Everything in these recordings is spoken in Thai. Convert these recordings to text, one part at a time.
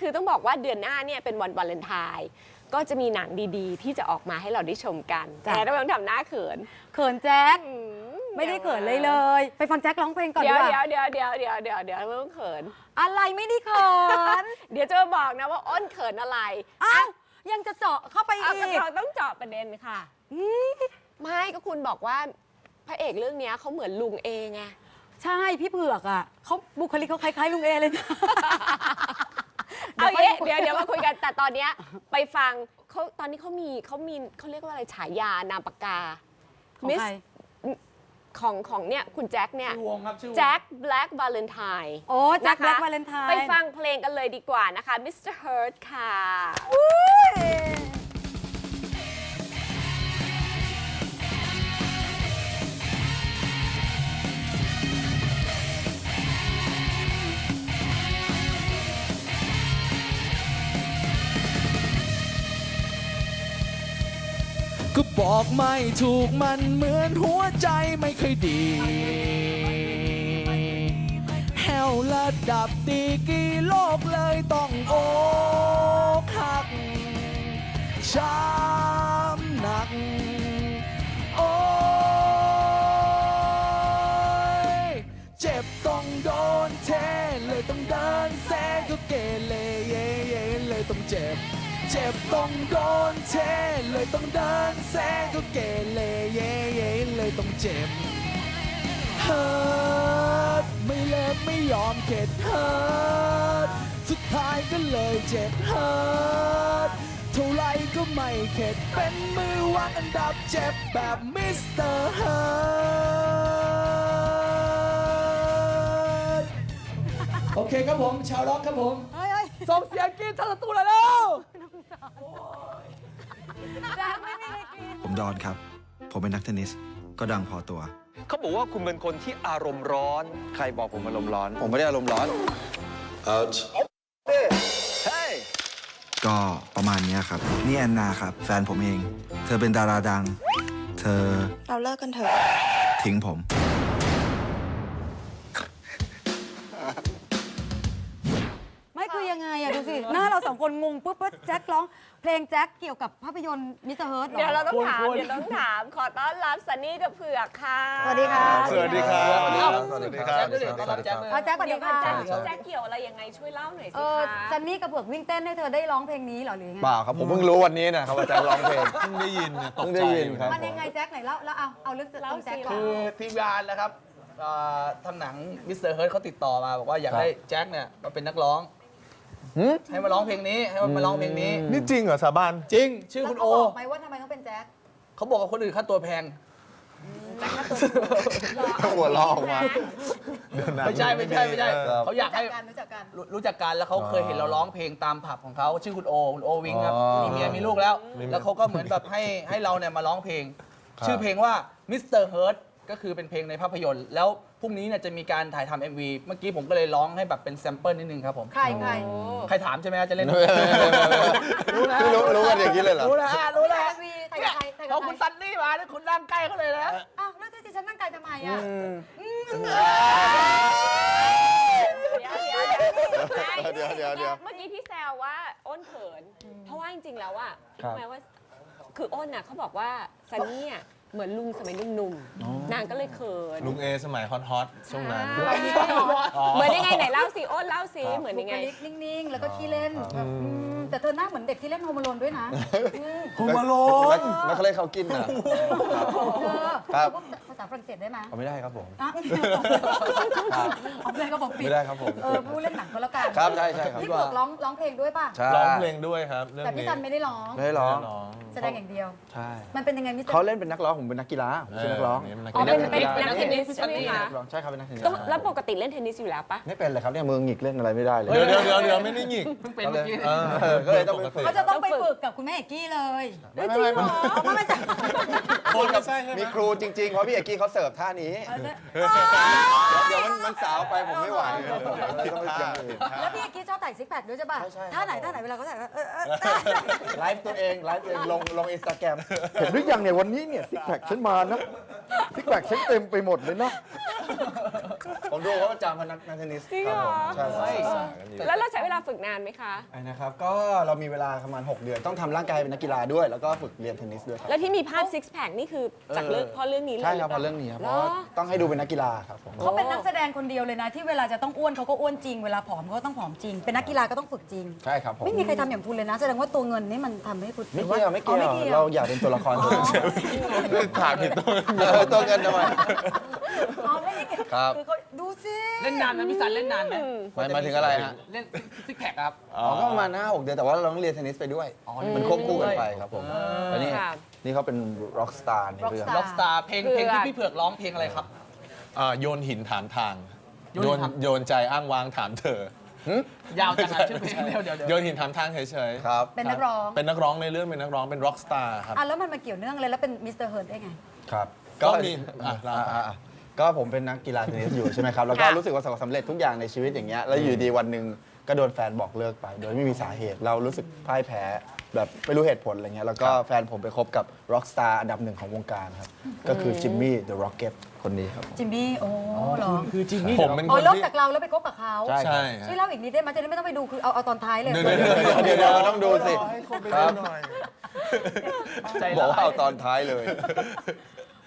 คือต้องบอกว่าเดือนหน้าเนี่ยเป็นวันวาเลนไทน์ก็จะมีหนังดีๆ ที่จะออกมาให้เราได้ชมกัน จ้ะ แต่ต้องทำหน้าเขินเขินแจ็คอืไม่ได้เขินเลยเลย ไปฟังแจ็คร้องเพลงก่อนเดี๋ดียวกว่าเดี๋ยวเดี๋ยวเดี๋ยวเดี๋ยวเดี๋ยวเดี๋ยวไม่ต้องเขิน อะไรไม่ได้เขิน เดี๋ยวจะมาบอกนะว่าอ้นเขินอะไรอ้าวยังจะเจาะเข้าไปเอาอีก็กเราต้องเจาะประเด็นค่ะไม่ก็คุณบอกว่าพระเอกเรื่องเนี้ยเขาเหมือนลุงเองไง ใช่พี่เผือกอะเขาบุคลิกเขาคล้ายๆลุงเอเลยนะ เอางี้เดี๋เดี๋ยยววค่อยเดี๋ยวมาคุยกันแต่ตอนเนี้ยไปฟังเขาตอนนี้เขามีเขามีเขาเรียกว่าอะไรฉายานามปากกา ของ Miss ใครของของเนี่ยคุณแจ็คเนี่ยชื่อวงครับชื่อวง แจ็ค Black Valentine โอ้แจ็คนะคะแบล็กวาเลนไทน์ ไปฟังเพลงกันเลยดีกว่านะคะ Mr. Hurt ค่ะ บอกไม่ถูกมันเหมือนหัวใจไม่เคยดีแฮวระดับตีกี่โลกเลยต้องโอกหักช้ำหนัก โอ้ยเจ็บต้องโดนเทเลยต้องเดินแซงก็เกเรเยเย่เลยต้องเจ็บ ต้องโดนเทเลยต้องเดินแซงก็เกเรเย่เย่เลยต้องเจ็บเฮิร์ตไม่เลิกไม่ยอมเข็ดเฮิร์ตสุดท้ายก็เลยเจ็บเฮิร์ตเท่าไรก็ไม่เข็ดเป็นมือวางอันดับเจ็บแบบมิสเตอร์เฮิร์ตโอเคครับผม ชาวร็อกครับผมเฮ้ยเฮ้ยส่งเสียงกรีดทะลุตู้เลยแล้ว แจ็คไม่มีใครกิน ผมดอนครับ ผมเป็นนักเทนนิส ก็ดังพอตัว เขาบอกว่าคุณเป็นคนที่อารมณ์ร้อน ใครบอกผมอารมณ์ร้อน ผมไม่ได้อารมณ์ร้อนเฮ้ยก็ประมาณเนี้ยครับ นี่แอนนาครับ แฟนผมเอง เธอเป็นดาราดัง เธอเราเลิกกันเถอะ ทิ้งผม คือยังไงอะดูสิ หน้าเราสองคนงงปุ๊บว่าแจ็คร้องเพลงแจ็คเกี่ยวกับภาพยนตร์มิสเตอร์เฮิร์ตเดี๋ยวเราต้องคุณถามคุณเดี๋ยวต้องถาม ขอต้อนรับซันนี่กับเผือกค่ะสวัสดีค่ะ สวัสดีครับสวัสดีครับแจ็คด้วยดิต้อนรับแจ็คด้วยเอาแจ็คสวัสเดี๋ดียวก่อนค่ะแจ็คแจ็คเกี่ยวอะไรยังไงช่วยเล่าหน่อยเอสิอคะซันนี่กับเผือกวิ่งเต้นให้เธอได้ร้องเพลงนี้เหรอหรือยังไงเปล่าครับผมเพิ่งรู้วันนี้นะครับว่าแจ็คร้องเพลง เพิ่งได้ยินเนี่ยตกเพิ่งใจได้ยินครับ มันยังไงแจ็คไหนเล่าแล้วเอาเอาเรื่องเรื่องแจ็คก่อน คือทีมงานนะครับเอ่อทำหนังมิสเตอร์เฮิร์ทเขาติดต่อมา บอกว่าอยากให้แจ็คเนี่ยมาเป็นนักร้องหืม ให้มาร้องเพลงนี้ให้มันมาร้องเพลงนี้ นี่จริงเหรอสาบาน จริง ชื่อแล้วคุณเขาโอบอกไหมว่าทำไมต้องเป็นแจ็คเขาบอกกับคนอื่นค่าตัวแพงหัวเรอออกมา เดี๋ยวนะไม่ใช่ไม่ใช่ไม่ใช่ออเขาอยากให้รู้จักกันรู้จักกันรู้รู้จักกันแล้วเขาเคยเห็นเราร้องเพลงตามผับของเขาชื่อคุณโอคุณโอวิงครับอ๋อมีเมียมีลูกแล้ว มีเมียแล้วเขาก็เหมือนแบบให้ให้เราเนี่ยมาร้องเพลง ครับ ชื่อเพลงว่า Mr. Hurt ก็คือเป็นเพลงในภาพยนตร์แล้ว พรุ่งนี้เนี่ยจะมีการถ่ายทำ MV เมื่อกี้ผมก็เลยร้องให้แบบเป็นแซมเปิลนิดนึงครับผมใครใครใครถามใช่ไหมว่าจะเล่น รู้นะรู้รู้กันอย่างนี้เลยเหรอ รู้แล้วอะรู้แล้ว วีถ่ายกับใครถ่ายพกัอบใครคุณซันนี่มาเนี่ยคุณนั่งใกล้เขาเลยนะอ้าวแล้วที่ฉันนั่งไกลทำไมอะเดี๋ยวเดี๋ยวเดี๋ยวเดี๋ยว เมื่อกี้ที่แซวว่าอ้นเขิน เพราะว่าจริงๆแล้วอะครับ รู้ไหมว่า คืออ้นน่ะเขาบอกว่าซันนี่อะเหมือนลุงสมัยหนุ่มๆนางก็เลยเขินลุงเอสมัยฮอตฮอตๆช่วงนั้นอ่าเหมือนยังไงไหนเล่าสิอ้นเล่าสิเหมือนบุยังคไง ลิกนิ่งๆ แล้วก็ขี้เล่นแบบอืมแต่เธอหน้าเหมือนเด็กที่เล่นโฮมอโลนด้วยนะอืมผมมาโลน แล้วเขาเลยเขากินอะเธอครับเธอพูดภาษาฝรั่งเศสได้ไหมเขาไม่ได้ครับผมอะเอาเลยก็บอกปิดไม่ได้ครับผม เออผู้เล่นหนังก็แล้วกันครับใช่ใช่ครับพี่เผือกร้องร้องเพลงด้วยป่ะ ใช่ร้องเพลงด้วยครับเรื่องแต่พี่นี้ซันไม่ได้ร้อง ไม่ได้ร้อง ร้อง แสดงอย่างเดียว ใช่มันเป็นยังไงมิสเตอเขาร์เล่นเป็นนักร้องผมเป็นนักกีฬาผมไม่ใช่นักร้องอ๋อเป็นเป็นเป็นนันักกเทนนิสเทนนิสใช่ไหมคะนักร้องใช่ครับเป็นนักเทนนิสต้องแล้วปกติเล่นเทนนิสอยู่แล้วปะไม่เป็นเลยครับเนี่ยมือหงิกเล่นอะไรไม่ได้เลยเดี๋ยวเดี๋ยวเดี๋ยวเดี๋ยวไม่ได้หงิกเพิ่งเป็นเมื่อกี้เออเออก็เลยต้องไปฝึกเขาจะต้องไปฝึกกับคุณแม่เอกกี้เลยไม่ไม่ไม่เอามาไม่ใช่คนไม่ใช่ใช่ไหมมีครูจริงๆเพราะพี่เอกกี้เขาเสิร์ฟท่านี้เดี๋ยวมันมันสาวไปผมไม่ไหวต้องไปอย่างอื่นแล้วพี่เอกกี้ชอบแต่งซิกแพคด้วยใช่ป่ะใช่ใช่ ท่าไหนท่าไหนเวลาเขาใส่เออเออเออไลฟ์ตัวเองไลฟ์ตัวเองลงลงอินสตาแกรม เห็นหรือยังเนี่ยวันนี้เนี่ยซิกแพคฉันมานะซิกแพคฉันเต็มไปหมดเลยนะ ผมดูเขาประจำเขานักนักเทนนิสจริงเหรอคบผมใช่ใช่แล้วเราใช้เวลาฝึกนานไหมคะ ไอ้นะครับ ก็เรามีเวลาประมาณ 6 เดือนต้องทำร่างกายเป็นนักกีฬาด้วย แล้วก็ฝึกเรียนเทนนิสด้วยครับ แล้วที่มีภาพซิกแพคนี่คือจากเรื่องเพราะเรื่องนี้เลยใช่หครับเพปล่ราะเรื่องนี้ครับเหเพรราะอว่าต้องให้ดูเป็นนักกีฬาครับผม เขาเป็นนักแสดงคนเดียวเลยนะที่เวลาจะต้องอ้วนเขาก็อ้วนจริง เวลาผอมเขาก็ต้องผอมจริง เป็นนักกีฬาก็ต้องฝึกจริง ใช่ครับผม ไม่มีใครทำอย่างคุณเลยนะ แสดงว่าตัวเงินนี่มันทำให้คุณไม่หรือเกี่ยวไม่เกี่ยว อ๋อไม่เราอยากเป็นตัวละครตัวนึงถามผิดตัวเออตัวเงินทำไม ครับคือเขาดูสิเล่นนานไหมพี่สันเล่นนานไหมหมายหมายถึงอะไรฮะเล่นซิกแพคครับ อ๋อก็ประมาณห้าหกเดือนแต่ว่าเราต้องเรียนเทนนิสไปด้วยมันควบคู่กันไปครับผมแล้วนี่ค่ะนี่เขาเป็นร็อกสตาร์ในเรื่อง Rockstar ล็อกสตาร์เพลงเผือกเพลงที่พี่เผือกร้องเพลงอะไรครับ อ่าโยนหินถามทาง โยโยนนหินถาม โยนใจอ้างว้างถามเธอยาวจังอะชื่อเพลงเดี๋ยวเดี๋ยวเดี๋ยวโยนหินถามทางเฉยๆครับ เป็นนักร้องเป็นนักร้องในเรื่องเป็นนักร้องเป็นร็อกสตาร์ครับ อะแล้วมันมาเกี่ยวเนื่องเลยแล้วเป็นมิสเตอร์เฮิร์ทได้ไง ครับก็มีอะเล่าไปอะอะ ก็ผมเป็นนักกีฬาเทนนิสอยู่ใช่ไหมครับ แล้วก็ค่ะ รู้สึกว่าประสบความสำเร็จทุกอย่างในชีวิตอย่างเงี้ย แล้วอยู่ดีวันหนึ่งก็โดนแฟนบอกเลิกไป โดยไม่มีสาเหตุ เรารู้สึกพ่ายแพ้ แบบไม่รู้เหตุผลอะไรเงี้ย แล้วก็แฟนผมไปคบกับร็อกสตาร์อันดับหนึ่งของวงการครับ ก็คือจิมมี่เดอะร็อกเก็ตคนนี้ครับ จิมมี่โอ้เหรอคือจริงนี่ผมเป็นอ๋คอนเลิกที่จากเราแล้วไปคบกับเขาใช่ ใช่ช่วยเล่าอีกนิดได้ไหมจะได้ไม่ต้องไปดูคือเอาเอาตอนท้ายเลย เดี๋ยวเดี๋ยวเดี๋ยวเดี๋ยวเดี๋ยวเราต้องดูสิครับใจบอร้ากว่าเอาตอนท้ายเลย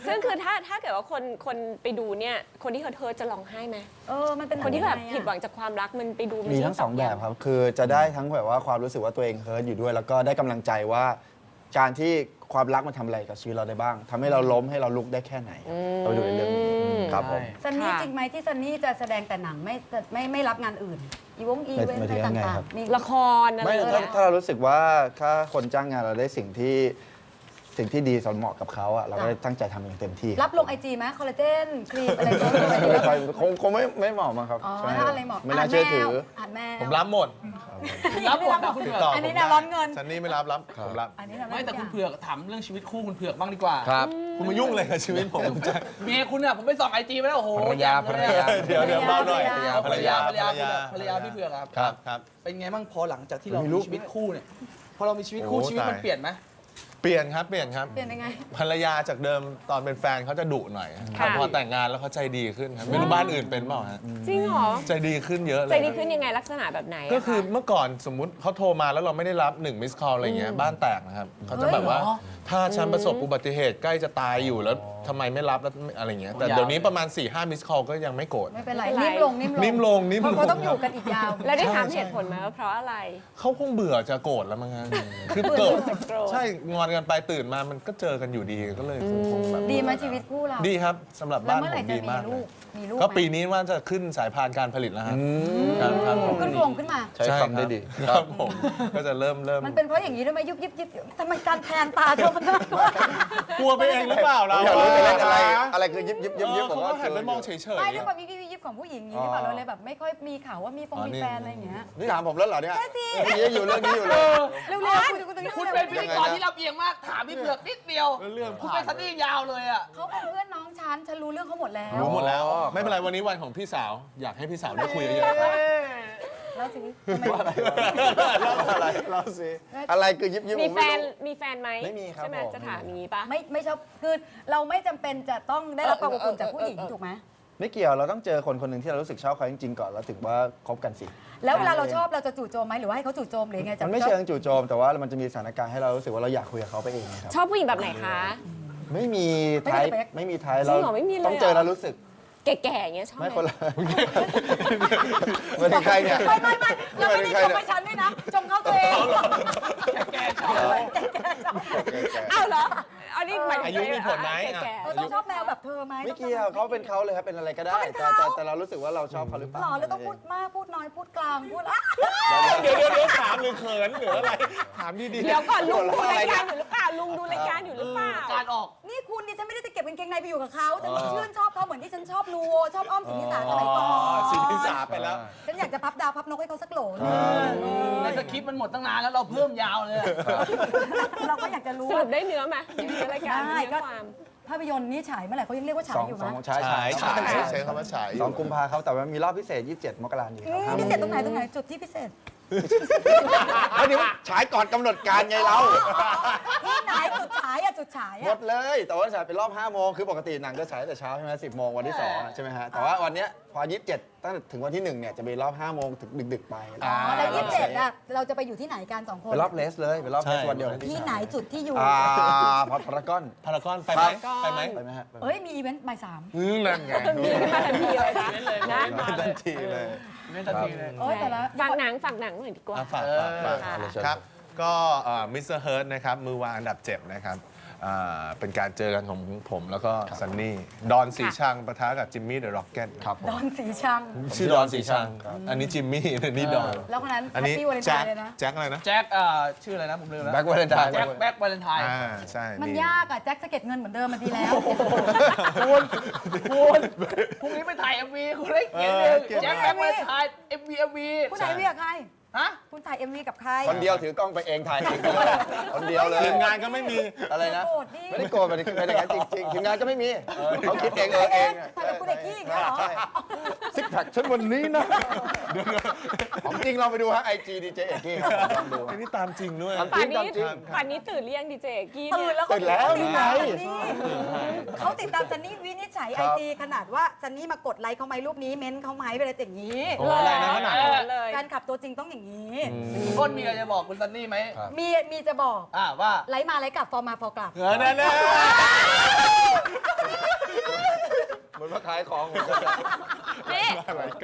ซึ่งคือถ้าถ้าเกิดว่าคนคนไปดูเนี่ย คนที่เขาเธอจะร้องไห้ไหมเออ มันเป็นคนที่แบบยังไงอะ ผิดหวังจากความรักมันไปดูนมีใช่ทั้งสองตแบย้ำบครับ คือจะได้ทั้งแบบว่าความรู้สึกว่าตัวเองเฮิร์ตอยู่ด้วย แล้วก็ได้กำลังใจว่า การที่ความรักมันทำอะไรกับชีวิตเราได้บ้างทำให้เราล้มให้เราลุกได้แค่ไหนเราไปดูในเรื่องนี้ครับผม ซันนี่ค่ะ จริงไหมที่ซันนี่จะแสดงแต่หนังไม่จะไม่ไม่รับงานอื่น อีวงอีเวนหมายต์ถึอะไรงยังไงต่าครังบๆมี ละครอะไรไม่อย่างถ้าเงี้ย ถ้าเรารู้สึกว่าถ้าคนจ้างงานเราได้สิ่งที่ สิ่งที่ดีสมเหมาะกับเขาอะเราก็ได้ตั้งใจทำอย่างเต็มที่รับลงไอจีไหมคอลลาเจนครีมอะไรก็ไม่ค่อยคงคงไม่ไม่เหมาะมั้งครับอ๋อใช่ถ้าอะไรเหมาะไม่น่าเชื่อถือ อ่านแมวผมรับหมด รับหมดนะคุณเผือกต่ออันนี้ผมนะได้ร้อนเงินซันนี่ไม่รับรับผมรับอันนี้นะไม่แต่คุณเผือกถามเรื่องชีวิตคู่คุณเผือกบ้างดีกว่าครับคุณมายุ่งเลยกับชีวิตผมจะเมียคุณเนี่ยผมไปส่องไอจีมาแล้วโอ้โหภรรยาแจ่มเลยอะภรรยาเดี๋ยวเดี๋ยวเบาหน่อยภรรยาภรรยาภรรยาภรรยาพี่เผือกครับครับครับเป็นไงบ้างพอหลังจากที่เรามีลูมีกชีวิตคู่เนี่ยพอเรามีชีวิตคู่โอ้ชีวิตมันตายเปลี่ยนไหม เปลี่ยนครับเปลี่ยนครับ เปลี่ยนยังไง ภรรยาจากเดิมตอนเป็นแฟนเขาจะดุหน่อยคค่ะรับพอแต่งงานแล้วเขาใจดีขึ้นครับไม่รู้บ้านอื่นเป็นเปล่าฮะจริงเหรอ ใจดีขึ้นเยอะเลยใจดีขึ้นยังไงลักษณะแบบไหนะก็คือะเมื่อก่อนสมมุติเขาโทรมาแล้วเราไม่ได้รับหนึ่งมิสคอลอะไรเงี้ยบ้านแตกนะครับเขาจะแบบว่า ถ้าฉันประสบอุบัติเหตุใกล้จะตายอยู่แล้วทำไมไม่รับแล้วอะไรเงี้ยแต่เดี๋ยวนี้ประมาณ4ี่ห้ามิสคอลก็ยังไม่โกรธ ไม่เป็นไรไม่เป็นไรนิ่มลงนิ่มลงนิ่มลงนิ่มลง เพราะเขาต้องอยู่กันอีกยาว แล้วได้ถามใช่เหตุผลไหมว่าเพราะอะไร เขาคงเบื่อจะโกรธแล้วมั้งฮะ คือเบื่อเกิดจะโกรธ ใช่งอนกันไปตื่นมามันก็เจอกันอยู่ดีก็เลยคงคงแบบดีไหมชีวิตคู่เราดีครับสำหรับแล้วบ้านเมื่อผไหร่มจะดีมีมากเลลูยกมีลูกก็ไหมปีนี้ว่าจะขึ้นสายพานการผลิตแล้วฮะครับครับผมขึ้นโครงขึ้นมา ใช้คำได้ดีครับผมก็จะเริ่มเริ่มมันเป็นเพราะอย่างนี้ด้วยไหมยุบยิบยิบทำไมการแทนตาเธอมันน่ากลัวกลัวไปเองหรือเปล่าเราอยากรู้จะเล่นอะไร อะไรคือยิบยิบยิบยิบเขาก็หันไปมองเฉยไม่ๆด้วยความยิบยิบยิบของผู้หญิงอย่างนี้หรือเปล่าเราเลยแบบไม่ค่อยมีข่าวว่ามีฟงอ๋อมีนี่แฟนอะไรอย่างเงี้ยนี่ถามผมแล้วเหรอเนี่ยใช่สิเมื่อกี้อยู่เรื่องนี้อยู่เลยเร็วๆคุยกันตรงนี้คุณเร็วเป็นๆพิธีกรที่ลำเอียงมากถามพี่เผือกนิดเดียวเรื่องคุณผ่าเป็นนซันนี่ยาวเลยอะเขาเป็นเพื่อนน้องฉันฉันรู้เรื่องเขาหมดแล้วรู้หมดแล้วอ๋อไม่เป็นไรวันนี้วันของพี่สาวอยากให้พี่สาวได้คุยเยอะๆครับ แล้วสิทำไมอะไรเราสิอะไรคือยิบยิบมีผแฟไรู้นมีแฟนไหมไม่มีครับใช่ไหมผม จะถามอย่างนี้ปะ ไม่ไม่ชอบคือเราไม่จำเป็นจะต้องได้รับความอบอุ่นจากผู้หญิงถูกไหมไม่เกี่ยวเราต้องเจอคนคนหนึ่งที่เรารู้สึกชอบเขาจริงๆก่อนแล้วถึงว่าคบกันสิ แล้วเวลาเราชอบเราจะจู่โจมไหมหรือว่าให้เขาจู่โจมหรือไงจะมันไม่เชิงจู่โจมแต่ว่ามันจะมีสถานการณ์ให้เรารู้สึกว่าเราอยากคุยกับเขาไปเองนะครับ ชอบผู้หญิงแบบไหนคะ ไม่มีไทป์ไม่มีไทป์จริงเหรอไม่มีเลยต้องเจอเหรอแล้วรู้สึก แก่ๆอย่างเงี้ยชอบไม่ไหมคนละไม่ถึงใครเนี่ย ไม่ไม่ไม่เราไม่ได้ใครชมเนี่ยไปฉันด้วยนะชมเขาตัวเองแกชอบแก่ๆชอบอ้าวเหรออันนี้หมายถึงอายุมีผลไหมแก่เออต้องชอบแนวแบบเธอไหมไม่เกี่ยวเขาเป็นเขาเลยครับเป็นอะไรก็ได้เขาเป็นแต่เขาแต่แต่เรารู้สึกว่าเราชอบเขาหรือเปล่าหล่อแล้วต้องพูดมากพูดน้อยพูดกลางพูดอะ เดี๋ยวเดี๋ยวเดี๋ยวถามหรือเขินหรืออะไร ถามดีๆ เดี๋ยวก่อนลุงดูรายการอยู่หรือเปล่าลุ งดูรายการอยู่หรือเปล่า การออก นี่คุณดิฉันไม่ได้จะเก็บกางเกงในไปอยู่กับเขาฉันชื่นชอบเขาเหมือนที่ฉันชอบนูโวชอบอ้อมสินิสาสมัยก่อนๆสิพิสาไปแล้ว ฉันอยากจะพับดาวพับนกให้เขาสักโหลนึงในสคริปต์มันหมดตั้งนานแล้วเราเพิ่มยาวเลยอะเราก็อยากจะรู้สรุปได้เนื้อไหมได้เนื้อรายการได้เนื้ก็อความ ภาพยนตร์นี่ฉายเมื่อไหร่เขายังเรียกว่าฉาสยองอยู่ไหสมองฉายฉายฉายฉาย ใช้คำว่าฉายสองกุมภาครับแต่ว่ามีรอบพิเศษ 27 มกราคมนี้ครับห้าโมพิงเศษตรงไหนตรงไหนจุดที่พิเศษ แล้วเดี๋ยวฉายก่อนกำหนดการไงเรา ที่ไหนจุดฉายอะจุดฉายหมอะ ดเลย แต่ว่าฉายเป็นรอบ5โมงคือปกติหนังจะฉายแต่เช้าใช่ไหม10โมงวันที่2อะใช่ไหมฮะแต่ว่าวันเนี้ยพอ 27 ตั้งแต่ถึงวันที่1เนี่ยจะมีรอบ5โมงถึงดึกๆไปอ่าอ๋อแล้วยี่สิบเจ็ดอะเราจะไปอยู่ที่ไหนกันสองคนไปรอบเลสเลยไปรอบเลสใช่วันเดียวที่ไหนจุดที่อยู่อ่าพอพารากอนพารากอนไปไหมไปไหมไปไหมฮะไปไหมเอ้ยมีอีเวนต์บ่ายสามอืมนั่นไงมีมาทันทีเลยนะนะไปทันทีเลยไม่ทันทีเลยโอ้ยแต่ละฝากหนังฝากหนังหน่อยดีกว่าอะฝากฝากฝากค่ะครับก็มิสเตอร์เฮิร์ตนะครับมือวางอันดับเจ็บนะครับ อ่าเป็นการเจอกันของผมแล้วก็ซันนี่ ดอนสีชังปะทะกับจิมมี่เดอะร็อกเก็ตครับผม ดอนสีชัง ชื่อดอนสีชัง ครับ อันนี้จิมมี่อันนี้ดอน แล้วคนนั้นอันแฮปนี้ปี้วาเลนไทแจ็คน์เลยนะ แจ็คอะไรนะ แจ็คเอ่อชื่ออะไรนะผมลืมแล้วแบ็กวาเลนไทน์แจ็คแบ็ควาเลนไทน์อ่าใช่มันนี่ยากอะแจ็คสะเก็ดเงินเหมือนเดิมมันดีแล้ว คุณคุณพรุ่งนี้ไปถ่าย MV คุณได้เขียนหนึ่งเออแจ็คแบ็ควาเลนไทน์ MV MV คุณถ่ายเวีกับใคร ฮะคุณถ่ายเอ็มวีกับใครคนเดียวถือกล้องไปเองถ่ายเองคนเดียวเลยทีมงานก็ไม่มีอะไรนะ โกรธดิไม่ได้โกรธไม่ได้เป็นอย่างนั้นจริงๆทีมงานก็ไม่มีเขาคิดเองเออเองอะถ่ายกับคุณเอกกี้อย่างเงี้ยเหรอ ใช่ซิกแพคฉันวันนี้นะของจริงเราไปดูฮะไอจีดีเจเอกกี้ครับลองดูไอ้นี่ตามจริงด้วย ตามป่านนี้จริง ป่านนี้ตื่นหรือยังดีเจกี้ตื่นเนี่ยแล้วเขาตื่นแล้วนี่ไง เขาติดตามซันนี่วินิจฉัยคไอรับจีขนาดว่าซันนี่มากดไลค์เขาไหมรูปนี้เม้นต์เขาไหมไปอะไรอย่างนี้ โอ้อะไรนะขนาดนั้น เลย แฟนขับตัวจริงต้องอย่างนี้ต้นมีอะไรจะบอกคุณซันนี่ไหมครับมีมีจะบอกอ่าว่าไลค์มาไลค์กลับฟอร์มาฟอร์กลับ เออแน่แน่เหมือนมาขายของเหมือนกันนี่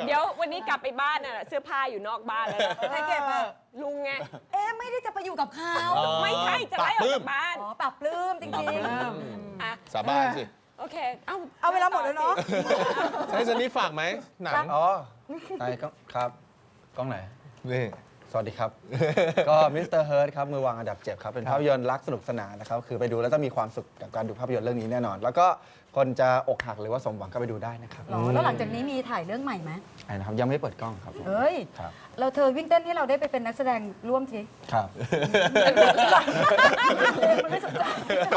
เดี๋ยววันนี้กลับไปบ้านน่ะเสื้อผ้าอยู่นอกบ้านแล้วนะใครเก็บอะลุงไง เอ๊ะไม่ได้จะไปอยู่กับเขาไม่ใช่จะไล่ออกจากบ้านอ๋อปรับปลื้มจริงอะสาบานสิโอเค เอาๆเอาเวลาหมดแล้วเนาะให้ซันนี่ฝากไหมหนังอ๋อไอ้ก็ครับกล้องไหน นี่ สวัสดีครับ ก็มิสเตอร์เฮิร์ทครับมือวางอันดับเจ็บครับ เป็นภาพยนตร์รักสนุกสนานนะครับ คือไปดูแล้วจะมีความสุขกับการดูภาพยนตร์เรื่องนี้แน่นอน แล้วก็คนจะอกหักหรือว่าสมหวังก็ไปดูได้นะครับหรอแล้วหลังจากนี้มีถ่ายเรื่องใหม่ไหมไอ้นะครับยังไม่เปิดกล้องครับผมเฮ้ย ครับ เราเธอวิ่งเต้นให้เราได้ไปเป็นนักแสดงร่วมทีครับมันไม่สนใจ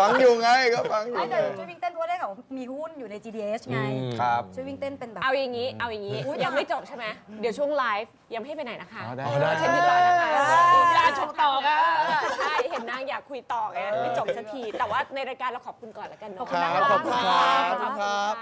ฟังอยู่ไงก็ฟังอยู่ไม่ไงแต่ช่วยวิ่งเต้นเพราะได้เขามีหุ้นอยู่ใน GDS ไงอืมครับช่วยวิ่งเต้นเป็นแบบ เอาอย่างนี้ เอาอย่างนี้อุ๊ยยังไม่จบใช่ไหม เดี๋ยวช่วงไลฟ์ยังไม่ให้ไปไหนนะคะอ๋อได้อ๋อได้เชิญติดต่อนะคะอย่าชมต่อกันใช่เห็นนางอยากคุยต่อไงไม่จบสักที แต่ว่าในรายการเราขอบคุณก่อนแล้วกันเนาะขอบคุณนะคะขอบคุณครับขอบคุณครับ